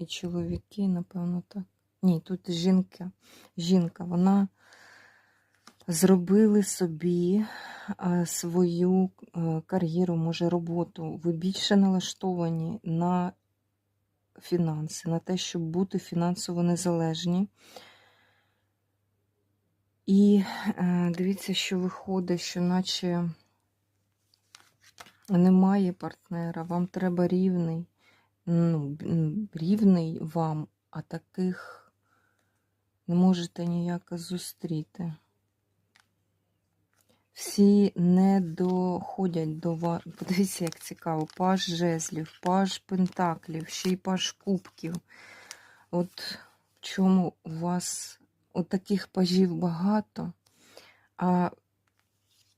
і чоловіки, напевно, так. Ні, тут жінка. Жінка, вона зробили собі е, свою е, кар'єру, може, роботу. Ви більше налаштовані на фінанси, на те, щоб бути фінансово незалежні. І е, дивіться, що виходить, що наче немає партнера, вам треба рівний, ну, рівний вам, а таких не можете ніяк зустріти. Всі не доходять до вас. Подивіться, як цікаво. Паж жезлів, паж пентаклів, ще й паж кубків. От в чому у вас от таких пажів багато, а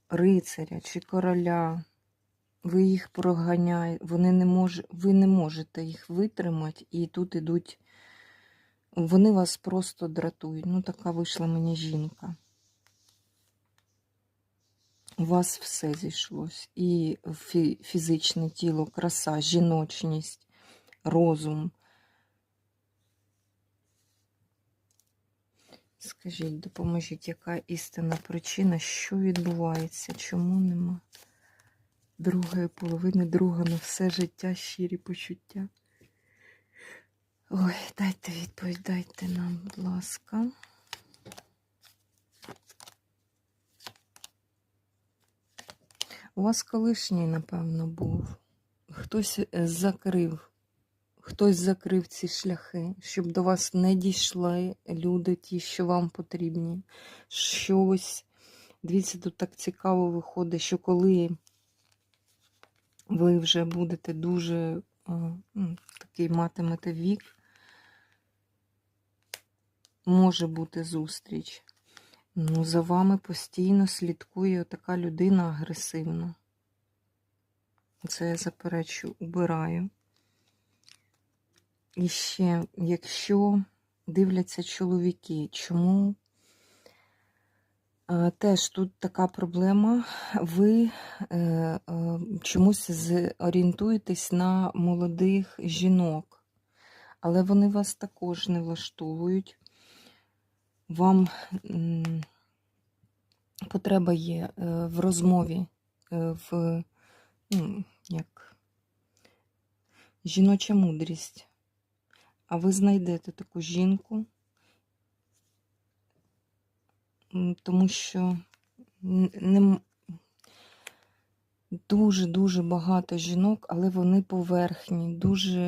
рицаря чи короля, ви їх проганяєте, вони не мож, ви не можете їх витримати, і тут ідуть, вони вас просто дратують. Ну, така вийшла мені жінка. У вас все зійшлось. І фі- фізичне тіло, краса, жіночність, розум. Скажіть, допоможіть, яка істинна причина, що відбувається, чому нема другої половини, друга на все життя, щирі почуття? Ой, дайте відповідь, дайте нам, будь ласка. У вас колишній, напевно, був. Хтось е, закрив, хтось закрив ці шляхи, щоб до вас не дійшли люди, ті, що вам потрібні. Щось. Дивіться, тут так цікаво виходить, що коли ви вже будете дуже е, такий матимете вік, може бути зустріч. Ну, за вами постійно слідкує така людина агресивна. Це я заперечу, убираю. І ще, якщо дивляться чоловіки, чому теж тут така проблема, ви е, е, чомусь зорієнтуєтесь на молодих жінок, але вони вас також не влаштовують. Вам потреба є е, в розмові, е, в ну, як жіноча мудрість. А ви знайдете таку жінку, тому що не дуже-дуже багато жінок, але вони поверхні, дуже